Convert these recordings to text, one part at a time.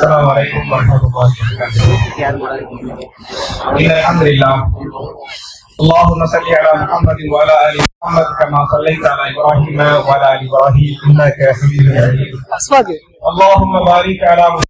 السلام عليكم ورحمة الله وبركاته. إن الحمد لله. اللهم صل على محمد وعلى آل محمد كما صليت على إبراهيم وعلى آل إبراهيم إنك حميد مجيد. اللهم بارك على محمد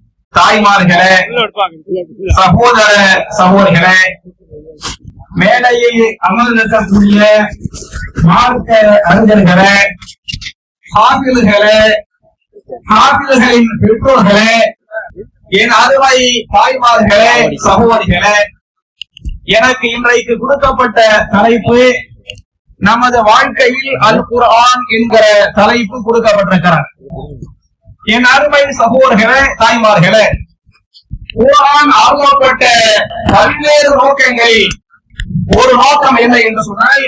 தாய்மார்களே சகோதர சகோதரிகளே மேடையில் அமர்ந்திருக்கக்கூடிய மார்க்க அறிஞர்களே ஹாஃபில்களே ஹாஃபில்களின் பெற்றோர்களே என் அருமை தாய்மார்களே சகோதரிகளே எனக்கு இன்றைக்கு கொடுக்கப்பட்ட தலைப்பு நமது வாழ்க்கையில் அல் குர்ஆன் என்கிற தலைப்பு கொடுக்கப்பட்டிருக்கிறார் என் அருமை சகோதரர்களே தாய்மார்களே குர்ஆன் ஆர்வப்பட்ட பல்வேறு நோக்கங்களில் ஒரு நோக்கம் என்ன என்று சொன்னால்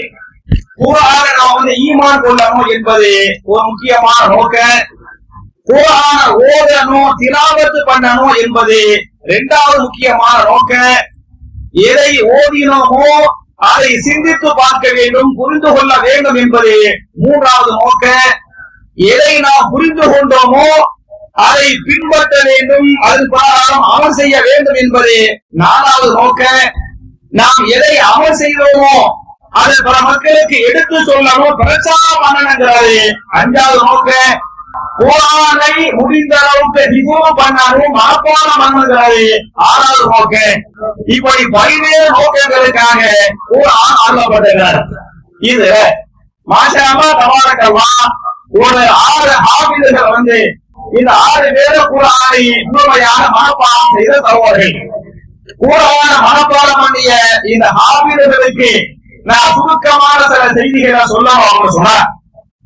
குரான நாம் வந்து ஈமான் கொள்ளணும் என்பது ஒரு முக்கியமான நோக்கம். குரான ஓதணும் திலாவத்து பண்ணணும் என்பது இரண்டாவது முக்கியமான நோக்கம். எதை ஓதினோமோ அதை சிந்தித்து பார்க்க வேண்டும் புரிந்து கொள்ள வேண்டும் என்பது மூன்றாவது நோக்கம். எதை நாம் புரிந்து கொண்டோமோ அதை பின்பற்ற வேண்டும் அதன் பிரகாரம் அமல் செய்ய வேண்டும் என்பது நாலாவது நோக்க நாம் எதை அமல் செய்தோமோ அதை பல மக்களுக்கு எடுத்து சொல்லணும். பிரச்சாரம் பண்ணணுங்கிறாரு அஞ்சாவது நோக்க. குரானை முடிந்த அளவுக்கு திகுவம் பண்ணாலும் மனப்பாடம் பண்ணுங்கிறது ஆறாவது நோக்க. இப்படி பல்வேறு நோக்கங்களுக்காக குரான் ஆளப்பட்டிருக்கிறார் இது மாசாமா தபாரக்கல்லா ஒரு ஆறு ஆபிதர்கள் வந்து இந்த ஆறு பேர குரானை முழுமையான மனப்பாடம் செய்த தருவார்கள் கூடவான மனப்பாடம் பண்ணிய இந்த ஆபிதர்களுக்கு நான் சுருக்கமான சில செய்திகளை சொல்ல அவங்க சொன்னார்.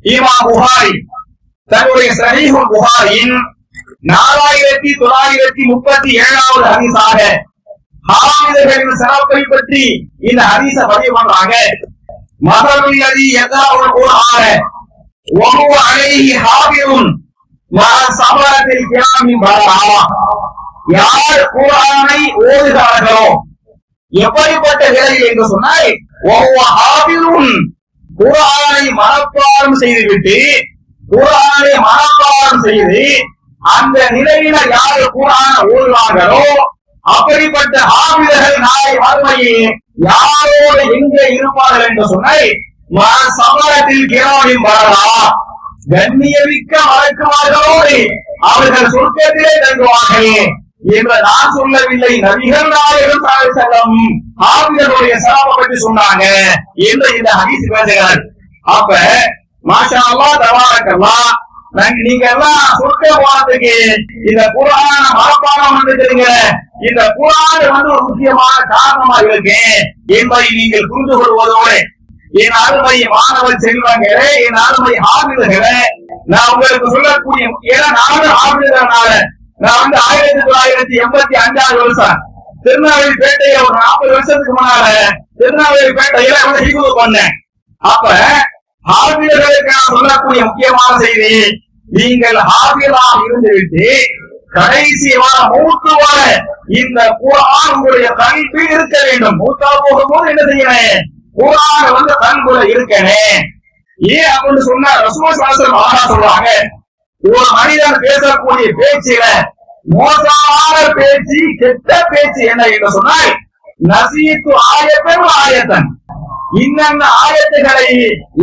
ஈமா புகாரி தன்னுடைய சரீகுல் புகாரின் நாலாயிரத்தி தொள்ளாயிரத்தி முப்பத்தி ஏழாவது ஹரிசாக ஹாமிதர்களின் சிறப்பை பற்றி இந்த ஹரிச பதிவு பண்றாங்க. மதவில் எதாவது ஒரு ஆக ஒவ்வொரு அழகி ஹாபிரும் சமரத்தில் கிராமின் வரலா யார் குரானை ஓதுகிறார்களோ? எப்படிப்பட்ட வேலை என்று சொன்னால் ஒவ்வொரு குரானை மனப்பாடம் செய்துவிட்டு குரானை மனப்பாடம் செய்து அந்த நிலையில யார் குரான ஓடுவார்களோ அப்படிப்பட்ட ஆவிதர்கள் நாளை மறுமையில் யாரோடு எங்கே இருப்பார்கள் என்று சொன்னால் சமரத்தில் கிராமின் வரலா கண்ணியமிக்க வழக்குமார்களோடு அவர்கள் சொர்க்கத்திலே தங்குவார்கள் என்று நான் சொல்லவில்லை. நபிகள் நாயகம் செல்லம் ஆவியருடைய சிறப்பை பற்றி சொன்னாங்க என்று இந்த ஹதீஸ் பேசுகிறார். அப்ப மாஷா அல்லா தவாரக்கல்லா நாங்க நீங்க எல்லாம் சொர்க்க போனதுக்கு இந்த குரான மரப்பாடம் வந்துருக்கீங்க இந்த குரான் வந்து ஒரு முக்கியமான காரணமா இருக்கு என்பதை நீங்கள் புரிந்து கொள்வதோடு என் அருமை மாணவர் செல்வங்களே என் அருமை ஆவிதர்களே நான் உங்களுக்கு சொல்லக்கூடிய ஏன்னா நானும் ஆவிதனால நான் வந்து ஆயிரத்தி தொள்ளாயிரத்தி எண்பத்தி அஞ்சாவது வருஷம். திருநெல்வேலி பேட்டைய ஒரு நாற்பது வருஷத்துக்கு முன்னால திருநெல்வேலி பேட்டையில வந்து ஹிகுது பண்ணேன் அப்ப ஆவியர்களுக்கு நான் சொல்லக்கூடிய முக்கியமான செய்தி நீங்கள் ஆவியலாக இருந்துவிட்டு கடைசி வர மூத்து வர இந்த குரான் உங்களுடைய கல்வி இருக்க வேண்டும். மூத்தா போகும்போது என்ன செய்யணும்? குரான் வந்து கல்குல இருக்கனே. ஏன் அப்படின்னு சொன்னா ரசூல் சாஸ்திரம் ஆகா சொல்றாங்க. ஒரு மனிதன் பேசக்கூடிய பேச்சுல மோசமான பேச்சு கெட்ட பேச்சு என்ன என்று சொன்னால் நசீத்து ஆயத்தன் ஆயத்தன். இன்னென்ன ஆயத்துகளை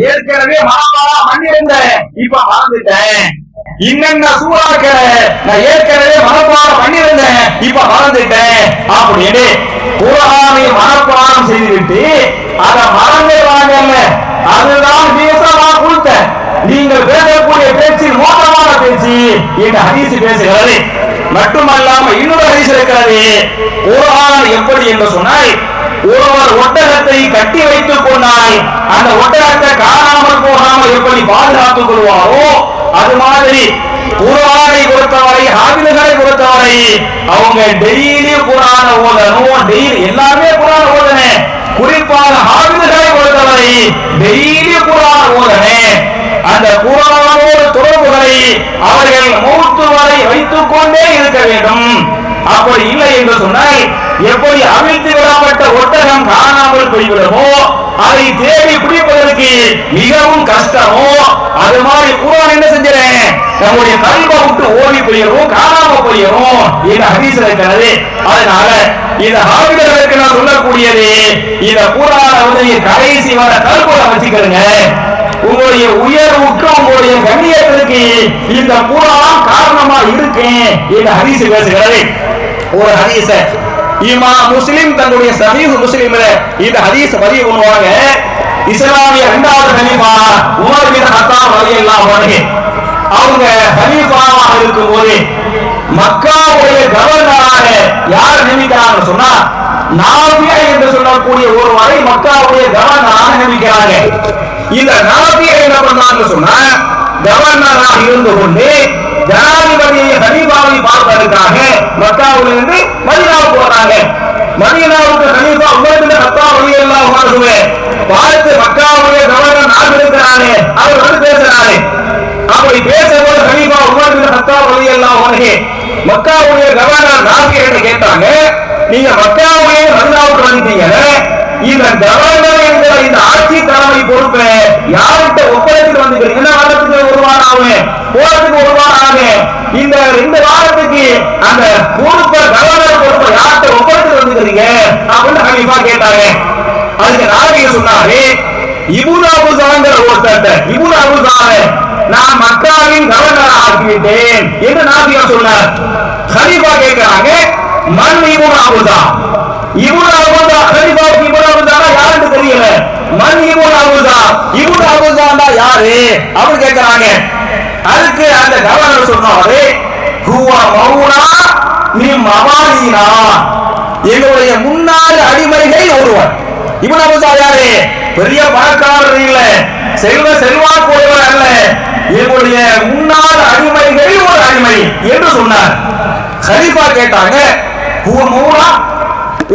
ஏற்கனவே மனப்பாடம் பண்ணியிருந்தேன் இப்ப மறந்துட்டேன். இன்னென்ன சூறாக்களை நான் ஏற்கனவே மனப்பாடம் பண்ணியிருந்தேன் இப்ப மறந்துட்டேன். அப்படின்னு குரானை மனப்பாடம் செய்துவிட்டு அதை மறந்துடுவாங்கல்ல அதுதான் பேசமா கொடுத்த. நீங்கள் பேசக்கூடிய பேச்சு மோசமான பேச்சு என்று ஹரிசு பேசுகிறது. மட்டுமல்லாம இன்னொரு ஹரிசு இருக்கிறது. குரான் எப்படி என்று சொன்னால் ஒருவர் ஒட்டகத்தை கட்டி வைத்துக் கொண்டால் அந்த ஒட்டகத்தை காணாமல் போகாமல் எப்படி பாதுகாத்துக் கொள்வாரோ அது மாதிரி குரானை பொறுத்தவரை ஹாபில்களை பொறுத்தவரை அவங்க டெய்லி குரான ஓதணும். டெய்லி எல்லாமே குரான ஓதனே குறிப்பாக ஹாபில்களை பொறுத்தவரை டெய்லி குரான ஓதனே அந்த குரானோடு தொடர்புகளை அவர்கள் மூத்து வரை வைத்துக் கொண்டே இருக்க வேண்டும். அப்படி இல்லை என்று சொன்னால் எப்படி அவிழ்த்து விடப்பட்ட ஒட்டகம் காணாமல் போய்விடுமோ அதை தேடி பிடிப்பதற்கு மிகவும் கஷ்டமோ? அது மாதிரி குரான் என்ன செஞ்சிடேன் நம்முடைய கல்வை விட்டு ஓடி போயிடும் காணாம போயிடும் இது ஹதீஸ் இருக்கிறது. அதனால இந்த ஆவிடர்களுக்கு நான் சொல்லக்கூடியது இந்த குரான வந்து கடைசி வர கல்புல வச்சுக்கிறேங்க உங்களுடைய உயர்வுக்கு உங்களுடைய கண்ணியத்திற்கு இந்த குரான் காரணமா இருக்கு என்று ஹரிசு பேசுகிறது ஒரு ஹரிச இமா முஸ்லிம் தன்னுடைய சமீப முஸ்லிம்ல இந்த ஹதீஸ் பதிவு பண்ணுவாங்க. இஸ்லாமிய இரண்டாவது ஹலீஃபா உமர் பின் ஹத்தாம் ரலியல்லாஹு அன்ஹு. அவங்க ஹலீஃபாவாக இருக்கும்போது மக்காவுடைய கவர்னராக யார் நியமிக்கிறாங்கன்னு சொன்னா நாபியா என்று சொல்லக்கூடிய ஒரு வரை மக்காவுடைய கவர்னராக நியமிக்கிறாங்க. இந்த நாபியா என்ன பண்ணாங்கன்னு சொன்னா கவர்னராக இருந்து கொண்டு ஜனாதிபதியை ஹனீபாவை பார்ப்பதற்காக மக்காவிலிருந்து இருந்து வராங்க மதீனாவுக்கு ஹலீஃபா உமர் பின் ஹத்தாப் வழியெல்லாம் வாழ்வே பார்த்து மக்காவுடைய கவர்னர் நான் இருக்கிறானே அவர் வந்து பேசுறாரு. அப்படி பேசும்போது ஹலீஃபா உமர் பின் வழியெல்லாம் ரலியல்லாஹு அன்ஹு மக்காவுடைய கவர்னர் நாபியிட்ட கேட்டாங்க நீங்க மக்காவுடைய மதினாவுக்கு வந்துட்டீங்க இந்த கவர்னர் என்கிற இந்த ஆட்சி தலைமை பொறுப்பை யார்கிட்ட ஒப்படைச்சிட்டு வந்துக்கிறீங்க என்ன வாரத்துக்கு ஒரு வாரம் ஆகும் போறதுக்கு ஒரு வாரம் ஆகும் இந்த ரெண்டு வாரத்துக்கு அந்த பொறுப்பை கவர்னர் பொறுப்பை யார்கிட்ட ஒப்படைச்சிட்டு வந்துக்கிறீங்க அப்படின்னு ஹலீஃபா கேட்டாங்க அதுக்கு நாயகி சொன்னாரு இபுன் அபுசாங்கிற ஒருத்தர் இபுன் அபுசான நான் மக்காவின் கவர்னர் ஆக்கிவிட்டேன் என்று நாபியா சொன்னார். ஹலீஃபா கேட்கிறாங்க மண் இபுன் அபுசா இபுன் அபுசா ஹலீஃபாவுக்கு இபுன் அபுசானா யாருன்னு தெரியல. மண் இபுன் அபுசா இபுன் அபுசாண்டா யாரு? அவர் கேட்கிறாங்க அதுக்கு அந்த கவர்னர் சொன்னாரு ஹுவா மௌனா நீ மவாலினா? எங்களுடைய முன்னாள் அடிமைகள் ஒருவர். இவன் அபுசா யாரு? பெரிய பணக்காரர் இல்ல. செல்வ செல்வாக்குடையவர் அல்ல. எங்களுடைய முன்னாள் அடிமைகள் ஒரு அடிமை என்று சொன்னார். ஹரிஃபா கேட்டாங்க "ஹுவ மௌலா,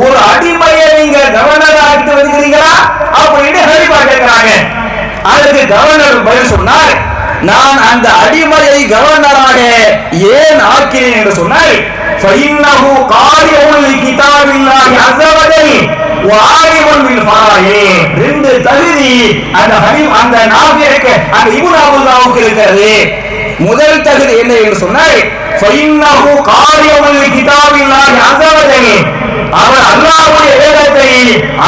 ஒரு அடிமையை நீங்க கவர்னர் ஆகிட்டு வருகிறீங்களா அப்படின்னு ஹரிஃபா கேட்கிறாங்க அதுக்கு கவர்னர் பதில் சொன்னார் நான் அந்த அடிமையை கவர்னராக ஏன் ஆக்கினேன் என்று சொன்னால் فإنه قارئ لكتاب الله عز وجل وعالم بالفرائض ரெண்டு தகுதி அந்த ஹரீம் அந்த நாபியருக்கு அந்த இப்னு அபூதாவுக்கு இருக்கிறது முதல் தகுதி என்ன என்று சொன்னால் فإنه قارئ لكتاب الله عز وجل அவர் அல்லாஹ்வுடைய வேதத்தை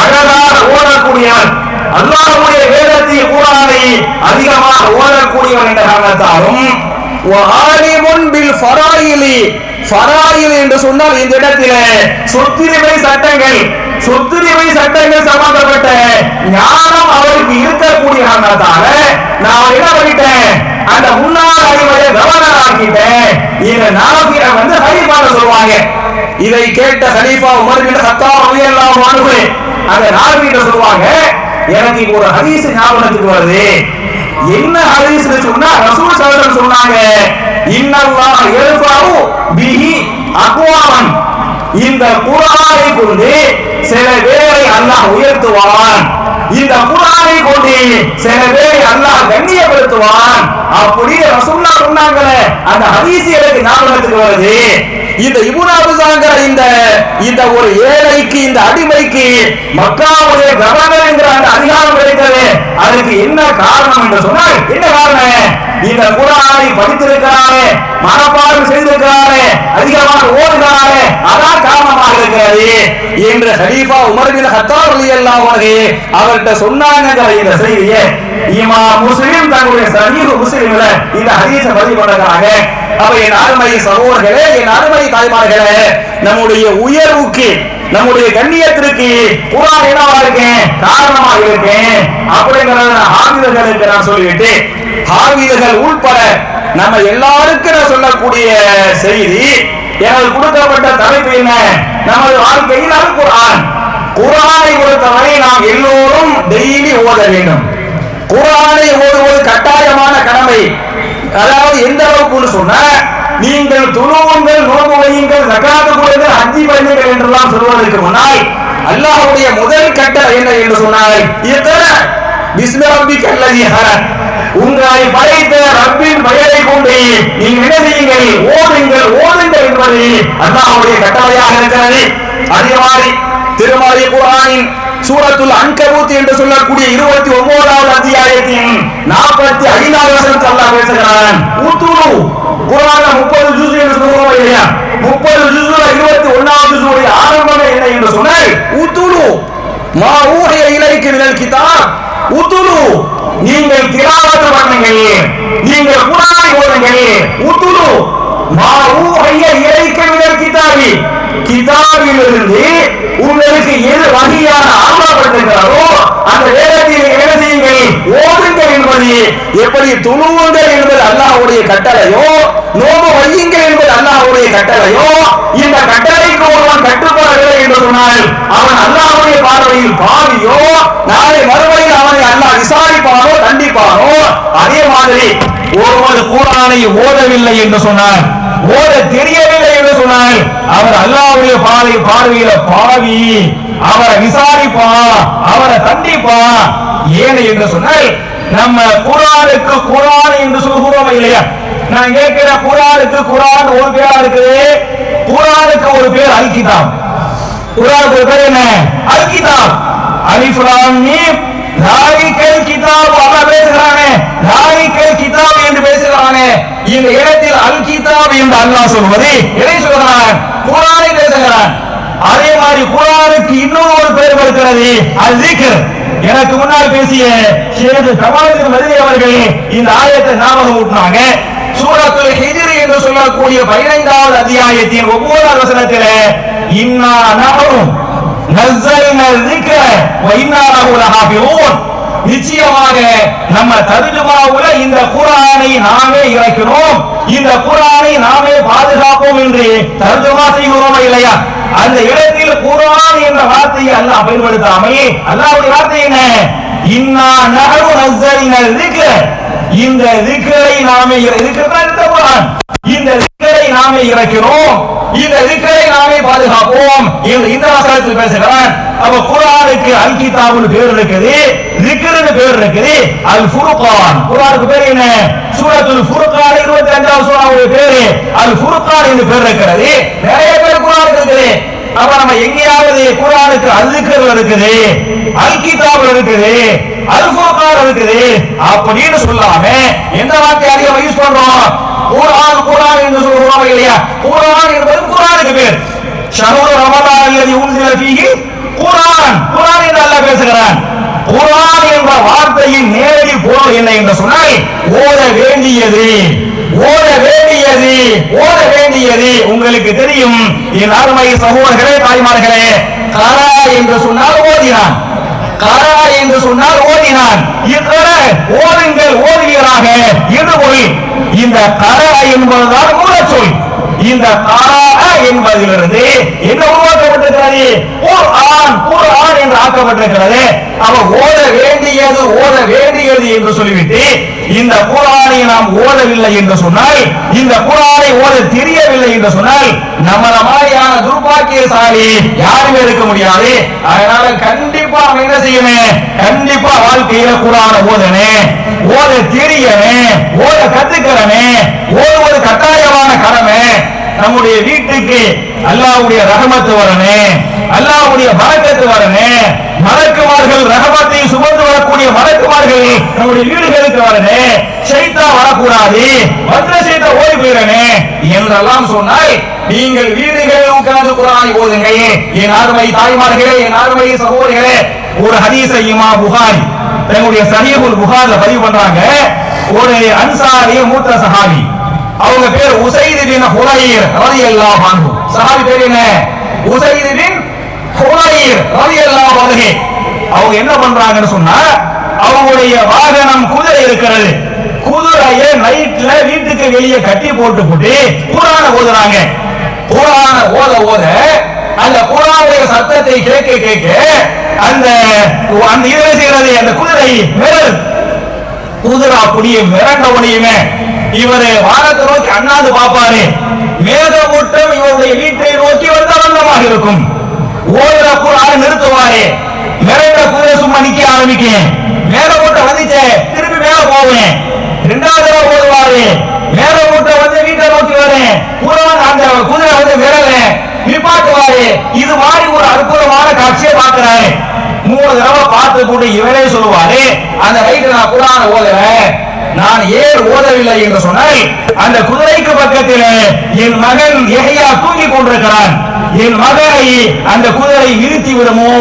அழகாக ஓதக்கூடியவன். அல்லாஹ்வுடைய வேதத்தை கூடாதை அதிகமாக ஓதக்கூடியவன் என்ற காரணத்தாலும் வஆலிமுன் பில் ஃபராயிலி. ஃபராயில் என்று சொன்னால் இந்த இடத்திலே சொத்துரிமை சட்டங்கள் சொத்துரிமை சட்டங்கள் சம்பந்தப்பட்ட ஞானம் அவருக்கு இருக்கக்கூடிய காரணத்தால நான் என்ன பண்ணிட்டேன்? அந்த முன்னாள் அறிவையை கவர்னர் ஆக்கிட்டேன் இந்த நாபியை வந்து ஹரிபான சொல்லுவாங்க. இதை கேட்ட ஹலீஃபா உமர் பின் கத்தாப் ரலியல்லாஹு அன்ஹு. அந்த நாபியிட்ட சொல்லுவாங்க? எனக்கு ஒரு ஹதீஸ் ஞாபகத்துக்கு வருது. என்ன ஹதீஸ்னு சொன்னா ரசூல் ஸல்லல்லாஹு சொன்னாங்க. இன்னல்லாஹ யர்ஃபஉ பிஹி அக்வாமன். இந்த குர்ஆனை கொண்டு சில பேரை அல்லாஹ் உயர்த்துவான். இந்த குரானை கொண்டு சில பேரை அல்லாஹ் கண்ணியப்படுத்துவான். அப்படி ரசூலுல்லாஹ் சொன்னாங்களே அந்த ஹதீஸ் எனக்கு ஞாபகத்துக்கு வருது. இந்த இபுனாபுசாங்கிற இந்த இந்த ஒரு ஏழைக்கு இந்த அடிமைக்கு மக்காவுடைய கவர்னர் என்கிற அந்த அதிகாரம் கிடைத்தது. அதுக்கு என்ன காரணம் என்று சொன்னால் என்ன காரணம்? இந்த குரானை படித்திருக்கிறாரே மனப்பாடம் செய்திருக்கிறாரே அதிகமாக ஓடுகிறாரே அதான் காரணமாக இருக்கிறது. என்று ஹலீஃபா உமர் பின் எல்லாம் ரலியல்லாஹு அவர் அவர்கிட்ட சொன்னாங்க இந்த செய்தியை இமா முஸ்லிம் தங்களுடைய சரீர முஸ்லிம்ல இந்த ஹதீஸ பதிவு பண்ணுறாங்க அப்ப என் அருமை சகோதரர்களே என் அருமை தாய்மார்களே நம்முடைய உயர்வுக்கு நம்முடைய கண்ணியத்திற்கு குரான் என்னவா இருக்கேன் காரணமா இருக்கேன் அப்படிங்கிறத ஆவிதர்களுக்கு நான் சொல்லிவிட்டு ஆவிதர்கள் உள்பட நம்ம எல்லாருக்கும் நான் சொல்லக்கூடிய செய்தி எனக்கு கொடுக்கப்பட்ட தலைப்பு என்ன? நமது வாழ்க்கையில் அல் குரான். குரானை பொறுத்தவரை நாம் எல்லோரும் டெய்லி ஓத வேண்டும். குரானை ஓதுவது கட்டாயமான கடமை. அதாவது எந்த அளவுக்குன்னு சொன்ன நீங்கள் துணுவுங்கள் நோம்பு வையுங்கள் ஜகாத்து கொடுங்கள் அஞ்சி பண்ணுங்கள் என்றெல்லாம் சொல்வதற்கு முன்னால் அல்லாஹுடைய முதல் கட்டளை என்ன என்று சொன்னால் இத்தன பிஸ்மி ரப்பிக்க அல்லதி ஹலக் உங்களை படைத்த ரப்பின் பெயரை கொண்டு நீங்கள் என்ன செய்யுங்கள்? ஓதுங்கள் ஓதுங்கள் என்பது அல்லாஹுடைய கட்டளையாக இருக்கிறது. அதே மாதிரி திருமலை குரானின் சூரத்துல் அன்கபூத் என்று சொல்லக்கூடிய இருபத்தி ஒன்பதாவது அத்தியாயத்தின் நாற்பத்தி ஐந்தாவது வசனத்தில் அல்லாஹ் பேசுகிறான். ஊத்துரு. குரான முப்பது ஜூஸ் என்று சொல்லுவோம் இல்லையா? முப்பது ஜூஸ்ல இருபத்தி ஒன்னாவது ஜூஸுடைய ஆரம்பமே என்ன என்று சொன்னால் ஊத்துரு. மா ஊரைய இலைக்கு மினல் கிதாப். உத்துரு நீங்கள் திலாவத்து பண்ணுங்கள். நீங்கள் குரானை ஓதுங்கள். ஊத்துரு. மா ஊரைய இலைக்கு மினல் கிதாபி. கிதாபிலிருந்து உங்களுக்கு எது வகையான ஆர்வப்பட்டிருக்கிறதோ அந்த வேதத்தை என்ன செய்யுங்கள்? ஓதுங்கள் என்பது எப்படி துணுவுங்கள் என்பது அல்லாஹ்வுடைய கட்டளையோ? நோம்பு வையுங்கள் என்பது அல்லாஹ்வுடைய கட்டளையோ? இந்த கட்டளைக்கு ஒருவன் கட்டுப்படவில்லை என்று சொன்னால் அவன் அல்லாஹ்வுடைய பார்வையில் பாவியோ? நாளை மறுபடியும் அவனை அல்லாஹ் விசாரிப்பானோ கண்டிப்பானோ அதே மாதிரி ஒருவர் குரானை ஓதவில்லை என்று சொன்னார் ஓத தெரியவில்லை சொன்னால் அவர் அல்லாவுடைய பாதை பார்வையில பாவி. அவரை விசாரிப்பா. அவரை தண்டிப்பா. ஏன் என்று சொன்னால் நம்ம குரானுக்கு குரான் என்று சொல்கிறோம் இல்லையா? நான் கேட்கிற குரானுக்கு குரான் ஒரு பேரா இருக்குது குரானுக்கு ஒரு பேர் அல்கிதாப். குரானுக்கு ஒரு பேர் என்ன? அல் அலிஃபுலாம் மீம். கிதாப் அல்லாஹ் பேசுகிறானே லாரிக்கல் கிதாப் என்று பேசுகிறானே. இந்த இடத்தில் அல் கிதாப் என்று அல்லாஹ் சொல்வது எதை சொல்கிறான்? குரானை பேசுகிறான். அதே மாதிரி குரானுக்கு இன்னொரு ஒரு பெயர் இருக்கிறது அல் zikr எனக்கு முன்னால் பேசிய ஷேது கமாலுதீன் மதுரை அவர்கள் இந்த ஆயத்தை ஞாபகம் ஊட்டினாங்க. சூரத்துல் ஹிஜ்ர் என்று சொல்லக்கூடிய பதினைந்தாவது அத்தியாயத்தின் ஒவ்வொரு வசனத்திலே இன்னா நகரும் நிச்சயமாக நம்ம தருஜமாவுல இந்த குரானை நாமே இறக்கிறோம் இந்த குரானை நாமே பாதுகாப்போம் என்று தருஜமா செய்கிறோமா இல்லையா? அந்த இடத்தில் குரான் என்ற வார்த்தையை அல்லாஹ் பயன்படுத்தாமே. அல்லாவுடைய வார்த்தை என்ன? இன்னா நகரு நசரினல் திக்ர் இந்த திக்ரை நாமே இருக்கிறதா இந்த குரான். இந்த திக்ரை நாமே இறக்கிறோம் இந்த இருக்கிறதை நாமே பாதுகாப்போம் இந்த வசனத்தில் பேசுகிறான் அப்ப குரானுக்கு அல் கிதாபுன்னு பேர் இருக்குது ரிக்கர்னு பேர் இருக்குது அல் ஃபுர்கான் குரானுக்கு பேர் என்ன? சூரத்துல் ஃபுர்கான் இருபத்தி அஞ்சாவது சூறாவுடைய பேரு. அல் ஃபுர்கான் என்று பேர் இருக்கிறது. நிறைய பேர் குரானுக்கு இருக்குது. அப்ப நம்ம எங்கேயாவது குரானுக்கு அல் இருக்குது அல் இருக்குது அல் இருக்குது அப்படின்னு சொல்லாம எந்த வார்த்தை அதிகம் யூஸ் பண்றோம்? குரான் குரான் என்று சொல்றோம் இல்லையா? குரான் என்பது குரானுக்கு பேர். ஷஹரு ரமதான் அல்லது உன்சில ஃபீஹி குரான் குரான் என்று அல்லாஹ் பேசுகிறான். குரான் என்ற வார்த்தையின் நேரடி பொருள் என்ன என்று சொன்னால் ஓத வேண்டியது. ஓட வேண்டியது ஓட வேண்டியது உங்களுக்கு தெரியும். என் அருமை சகோதரர்களே தாய்மார்களே கரா என்று சொன்னால் ஓதினான் கரா என்று சொன்னால் ஓதினான் இக்கர ஓதுங்கள் ஓதுவீராக இது மொழி. இந்த கரா என்பதுதான் மூலச்சொல். இந்த கரா என்பதிலிருந்து என்ன உருவாக்கப்பட்டிருக்கிறது? குர்ஆன் குர்ஆன் என்று ஆக்கப்பட்டிருக்கிறது. அவ ஓத வேண்டியது ஓத வேண்டியது என்று சொல்லிவிட்டு இந்த குரானை நாம் ஓதவில்லை என்று சொன்னால் இந்த குரானை ஓத தெரியவில்லை என்று சொன்னால் நம்மள மாதிரியான துர்பாக்கியசாலி யாருமே இருக்க முடியாது. அதனால கண்டிப்பா நம்ம என்ன செய்யணும்? கண்டிப்பா வாழ்க்கையில குரான ஓதனே ஓத தெரியனே ஓத கத்துக்கிறனே ஓதுவது கட்டாயமான கடமை. நம்முடைய வீட்டுக்கு அல்லாஹ்வுடைய ரஹமத்து வரணும் அல்லாவுடைய பரக்கத்து வரணும் மறக்குமார்கள் ரகமத்தை சுமந்து வரக்கூடிய மறக்குமார்கள் நம்முடைய வீடுகளுக்கு வரணும் சைத்தா வரக்கூடாது. வந்த சைத்தா ஓடி போயிடனே என்றெல்லாம் சொன்னால் நீங்கள் வீடுகளில் உட்கார்ந்து குரானை ஓதுங்கள். என் அருமை தாய்மார்களே என் அருமை சகோதரிகளே ஒரு ஹரிசையுமா புகாரி தன்னுடைய சஹீஹுல் புகார்ல பதிவு பண்றாங்க. ஒரு அன்சாரி மூத்த சஹாபி அவங்க பேர் உசைது பின் ஹுரைர் ரலியல்லாஹு அன்ஹு. சஹாபி பேர் என்ன? உசைது பின் ஹுரைர் ரலியல்லாஹு அன்ஹு. அவங்க என்ன பண்றாங்கன்னு சொன்னா அவங்களுடைய வாகனம் குதிரை இருக்கிறது. குதிரையை நைட்ல வீட்டுக்கு வெளியே கட்டி போட்டு போட்டு குரான ஓதுறாங்க. குரான ஓத ஓத அந்த குரானுடைய சத்தத்தை கேட்க கேட்க அந்த அந்த இதுல செய்யறது அந்த குதிரை மிரள் குதிரா அப்படியே மிரண்ட உடையுமே இவரு வானத்தை நோக்கி அண்ணாந்து பாப்பாரு மேகமூட்டம் இவருடைய வீட்டை நோக்கி வந்த வண்ணமாக இருக்கும். ஓடுற குரான் நிறுத்துவாரு. மிரண்ட குதிரை சும்மா நிக்க ஆரம்பிக்கேன் மேகமூட்டம் வந்துச்சே. திருப்பி மேல போவேன். ரெண்டாவது தடவை ஓடுவாரு. மேகமூட்டம் வந்து வீட்டை நோக்கி வரேன். கூட அந்த குதிரை வந்து மிரல நிப்பாட்டுவாரு. இது மாதிரி ஒரு அற்புதமான காட்சியை பார்க்கிறாரு. மூணு தடவை பார்த்து கூட இவரே சொல்லுவாரு அந்த வயிற்று நான் குரான ஓதுறேன். நான் ஏன் ஓதவில்லை என்று சொன்னால் அந்த குதிரைக்கு பக்கத்தில் என் மகன் எகையா தூங்கி கொண்டிருக்கிறான். என் மகனை அந்த குதிரை நிறுத்தி விடுமோ?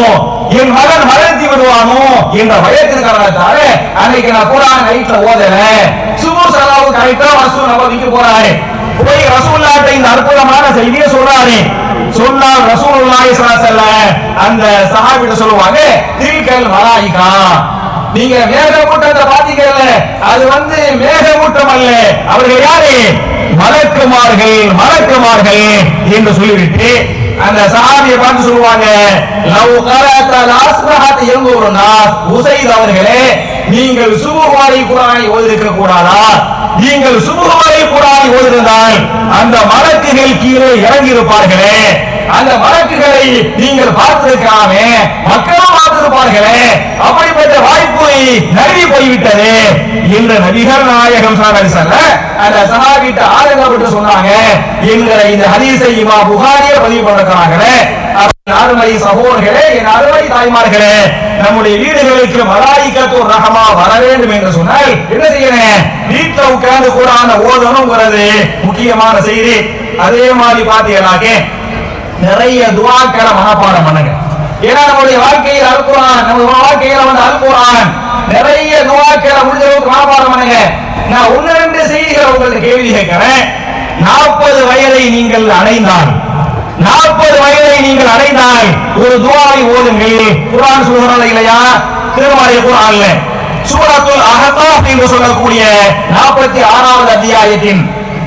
என் மகன் மறத்தி விடுவானோ? என்ற பயத்தின் காரணத்தால அன்னைக்கு நான் குரான் நைட்ல ஓதல. சுபு சலாவு கரெக்டா வசூல் நபதிக்கு போறாரு. போய் ரசூல்லாட்ட இந்த அற்புதமான செய்தியை சொல்றாரு. சொன்னால் ரசூலுல்லாஹி ஸல்லல்லாஹு அந்த சஹாபிட்ட சொல்லுவாங்க தில்கல் மலாயிகா. நீங்க மேகமூட்டத்தை பாத்தீங்கல்ல அது வந்து மேகமூட்டம் அல்ல. அவர்கள் யாரு? மலக்குமார்கள் மலக்குமார்கள் என்று சொல்லிவிட்டு அந்த சஹாபியை பார்த்து சொல்லுவாங்க லவ் கரத ஒரு யங்குருனா உசைத் அவர்களே நீங்கள் சுபுவாரி குரானை ஓதிருக்க கூடாதா? நீங்கள் சுபுவாரி குரானை ஓதிருந்தால் அந்த மலக்குகள் கீழே இறங்கி இருப்பார்களே அந்த வழக்குகளை நீங்கள் பார்த்திருக்காமே மக்களும் பார்த்திருப்பார்களே. அப்படிப்பட்ட வாய்ப்பு நழுவி போய்விட்டது. என்று நபிகள் நாயகம் சொல்ல அந்த சகாவிட்ட ஆரங்கப்பட்டு சொன்னாங்க என்கிற இந்த ஹரிசை இமா புகாரிய பதிவு பண்ணிருக்கிறார்களே. என் அருமை சகோதர்களே என் அருமை தாய்மார்களே நம்முடைய வீடுகளுக்கு மலாய்க்கத்து ரகமா வர வேண்டும் என்று சொன்னால் என்ன செய்யணும்? வீட்டுல உட்கார்ந்து கூடான ஓதணுங்கிறது முக்கியமான செய்தி. அதே மாதிரி பாத்தீங்கன்னாக்க நிறைய துவாக்களை மனப்பாடம் பண்ணுங்க. ஏன்னா நம்முடைய வாழ்க்கையில் அல்குரான் நம்ம வாழ்க்கையில வந்து அல்குரான் நிறைய துவாக்களை முடிஞ்ச அளவுக்கு மனப்பாடம் பண்ணுங்க. நான் ஒன்னு ரெண்டு செய்திகளை உங்களுக்கு கேள்வி கேட்கிறேன். நாற்பது வயதை நீங்கள் அடைந்தால் நாற்பது வயதை நீங்கள் அடைந்தால் ஒரு துவாவை ஓதுங்கள் குரான் சொல்கிறாங்க இல்லையா திருமலை குரான்ல சூரத்துல் அஹகாப் என்று சொல்லக்கூடிய நாற்பத்தி ஆறாவது அத்தியாயத்தின்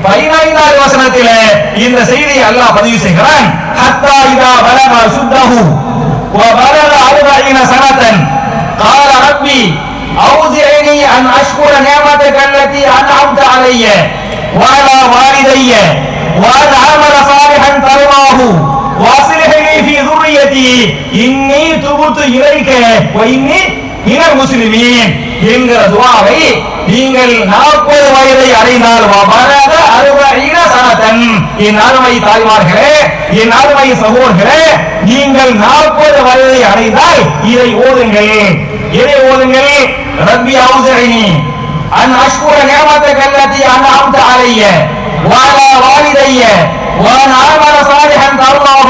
பதினைந்தாவது வசனத்தில இந்த செய்தியை அல்லாஹ் பதிவு செய்கிறான் ஹத்தா இதா பலக சுத்தஹு وبلغ أربعين سنة قال ربي أوزعني أن أشكر نعمتك التي أنعمت علي وعلى والدي وأن أعمل صالحا ترضاه وأصلح لي في ذريتي إني تبت إليك وإني மினர் முஸ்லிமீன் என்கிற துவாவை நீங்கள் நாற்பது வயதை அடைந்தால் வரத அறுபது சனத்தன் என் அருமை தாய்மார்களே என் அருமை சகோதரர்களே நீங்கள் நாற்பது வயதை அடைந்தால் இதை ஓதுங்கள் இதை ஓதுங்கள் ரப்பி அவுசரணி அன் அஷ்குர நேமத்தை கல்லத்தி அன் அம்த அலைய வாலா வாலிதைய وأن أعمل صالحا ترضاه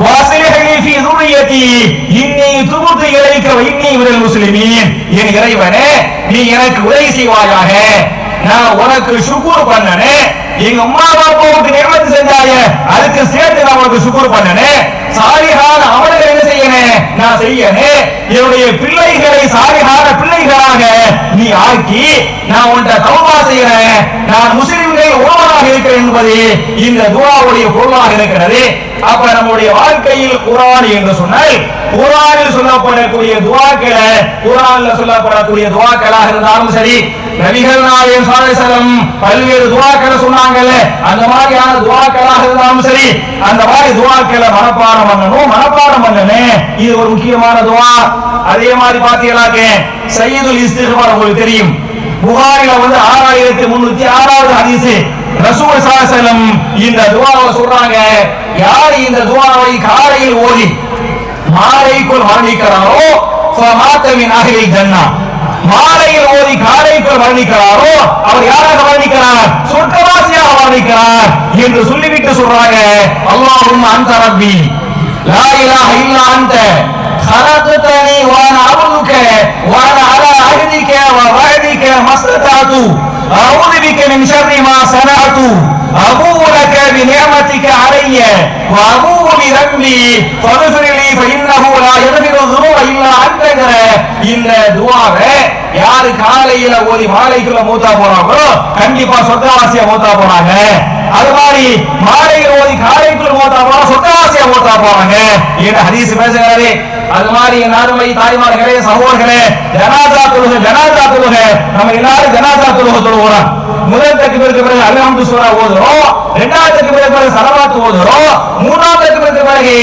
وأصلح لي في ذريتي إني تبت إليك وإني من المسلمين என் இறைவனே நீ எனக்கு உதவி செய்வாயாக நான் உனக்கு சுக்குர் பண்ணனே எங்க அம்மா பாப்பாவுக்கு நியமத்து செஞ்சாய அதுக்கு சேர்த்து நான் உனக்கு சுக்குர் பண்ணனே. சாலிகான அவனுக்கு என்ன செய்யணும் நான் செய்யணும் என்னுடைய பிள்ளைகளை சாலிகான பிள்ளைகளாக நீ ஆக்கி நான் உன்கிட்ட தௌபா செய்யறேன் நான் முஸ்லிம்கள் உணவனாக இருக்கிறேன் என்பது இந்த துவாவுடைய பொருளாக இருக்கிறது. அப்ப நம்முடைய வாழ்க்கையில் குரான் என்று சொன்னால் குரானில் சொல்லப்படக்கூடிய துவாக்களை குரான்ல சொல்லப்படக்கூடிய துவாக்களாக இருந்தாலும் சரி நபிகள் நாயகம் சாலைசலம் பல்வேறு துவாக்களை சொன்னாங்கல்ல அந்த மாதிரியான துவாக்களாக இருந்தாலும் சரி அந்த மாதிரி துவாக்களை மனப்பாடம் பண்ணணும் மனப்பாடம் பண்ணனே. இது ஒரு முக்கியமான துவா. அதே மாதிரி பாத்தீங்களாக்க சையதுல் இஸ்திஃபார் உங்களுக்கு தெரியும். புகாரில வந்து ஆறாயிரத்தி முன்னூத்தி ஆறாவது ஹதீஸ். ரசூல் சாசனம் இந்த துவாவை சொல்றாங்க. யார் இந்த துவாவை காலையில் ஓதி மாலைக்குள் மரணிக்கிறாரோ மாத்தவின் அகிலில் ஜன்னா. மாலையில் ஓதி காலைக்குள் மரணிக்கிறாரோ அவர் யாராக மரணிக்கிறார் சொர்க்கவாசியாக மரணிக்கிறார் என்று சொல்லிவிட்டு சொல்றாங்க அல்லாஹும் அந்த ரப்பி லா இலாஹ இல்லா அன்த خلقتني وانا عبدك وانا على عهدك ووعدك ما استطعت اعوذ بك من شر ما صنعت ابوء لك بنعمتك علي وابوء بذنبي فاغفر لي فانه لا يغفر الذنوب الا انت இந்த துவாவை யாரு காலையில ஓதி மாலைக்குள்ள மூத்தா போறாங்களோ கண்டிப்பா சொர்க்கவாசியா மூத்தா போறாங்க அது மாதிரி மாலையில் ஓதி காலைக்குள் ஓத்தா போறாங்க சொர்க்கவாசியா ஓத்தா போறாங்க என்று ஹதீஸ் பேசுகிறாரே அது மாதிரி என் அருமை தாய்மார்களே சகோதரர்களே ஜனாதா தொழுக ஜனாதா தொழுக நம்ம எல்லாரும் ஜனாதா தொழுக தொழுகிறோம் முதல் தக்குபிற்கு பிறகு அல்ஹம்து சூரா ஓதுறோம் இரண்டாவது தக்குபிற்கு பிறகு சலவாத்து ஓதுறோம் மூணாவது தக்குபிற்கு பிறகு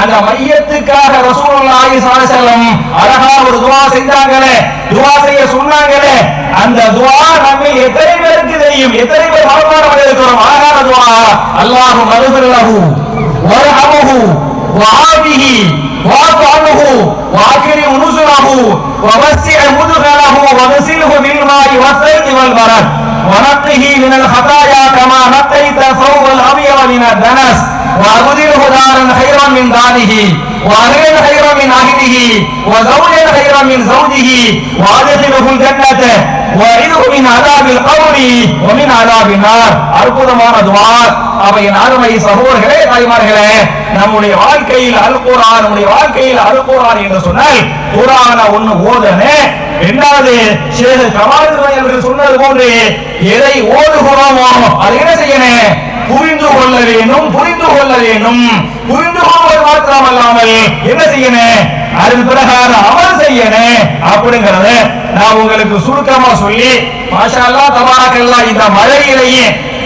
அந்த மையத்துக்காக ரசூலுல்லாஹி ஸல்லல்லாஹு அலைஹி வஸல்லம் அழகா ஒரு துஆ செஞ்சாங்களே துஆ செய்ய சொன்னாங்களே அந்த துஆ நம்ம எத்தனை பேருக்கு தெரியும் எத்தனை பேர் மனப்பாடம் இருக்கிறோம் அழகான துஆ அல்லாஹு மக்ஃபிர் லஹு வர்ஹமுஹு وعافه واعف عنه واكرم نزله ووسع مدخله وغسله بالماء والثلج والبرد ونقه من الخطايا كما نقيت ثوب الابيض من الدنس وابدله دارا خيرا من داره واهلا خيرا من اهله وزوجا خيرا من زوجه وادخله الجنه وعيده من عذاب القبر ومن عذاب النار அற்புதமான துவா அவை என் அருமை சகோதரர்களே தாய்மார்களே நம்முடைய வாழ்க்கையில் அல் குரான் நம்முடைய வாழ்க்கையில் அல் குரான் என்று சொன்னால் குரான ஒண்ணு ஓதனே இரண்டாவது ஷேக் கமாலுதீன் அவர்கள் சொன்னது போன்று எதை ஓடுகிறோமோ அதை என்ன செய்யணும்? புரிந்து கொள்ள வேண்டும் புரிந்து கொள்ள வேண்டும். புரிந்து கொள்வது மாத்திரம் அல்லாமல் என்ன செய்யணும்? அதன் பிரகாரம் அமல் செய்யணும் அப்படிங்கறத நான் உங்களுக்கு சுருக்கமா சொல்லி மாஷா அல்லாஹ் தபாரக்கல்லாஹ் இந்த மழையிலேயே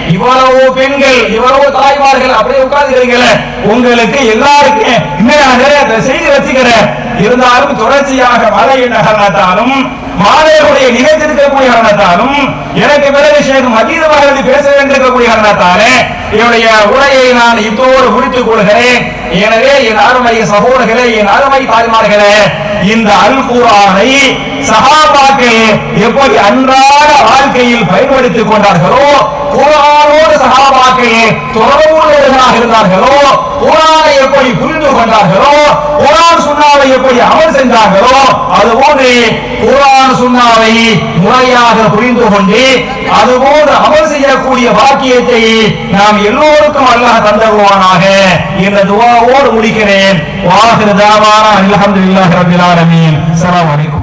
இவ்வளவு பெண்கள் இவ்வளவு தாய்மார்கள் அப்படியே உட்கார்ந்துக்கிறீங்களே உங்களுக்கு எல்லாருக்கும் இன்னும் நிறைய செய்தி வச்சுக்கிறேன் இருந்தாலும் தொடர்ச்சியாக மழையை நகர்ந்தாலும் மாலையுடைய நிகழ்த்திருக்கக்கூடிய காரணத்தாலும் எனக்கு பிறகு சேகம் அதீதமாக பேச வேண்டியிருக்கக்கூடிய காரணத்தாலே என்னுடைய உரையை நான் இத்தோடு முடித்துக் கொள்கிறேன். எனவே என் அருமை சகோதரர்களே என் அருமை தாய்மார்களே இந்த அல் குரானை சகாபாக்கள் எப்படி அன்றாட வாழ்க்கையில் பயன்படுத்திக் கொண்டார்களோ குரானோடு சகாபாக்கள் தொடர்புடையவர்களாக இருந்தார்களோ குரானை எப்படி புரிந்து கொண்டார்களோ குரான் சுண்ணாவை எப்படி அமல் செஞ்சார்களோ அதுபோன்று குரான் சுண்ணாவை முறையாக புரிந்து கொண்டு அதுபோன்று அமல் செய்யக்கூடிய வாக்கியத்தை நாம் எல்லோருக்கும் அல்லாஹ் தந்தருவானாக. என்ற துவாவோடு முடிக்கிறேன். வாஹிர் தாவானா அல்ஹம்துலில்லாஹி ரப்பில் ஆலமீன். அஸ்ஸலாமு அலைக்கும்.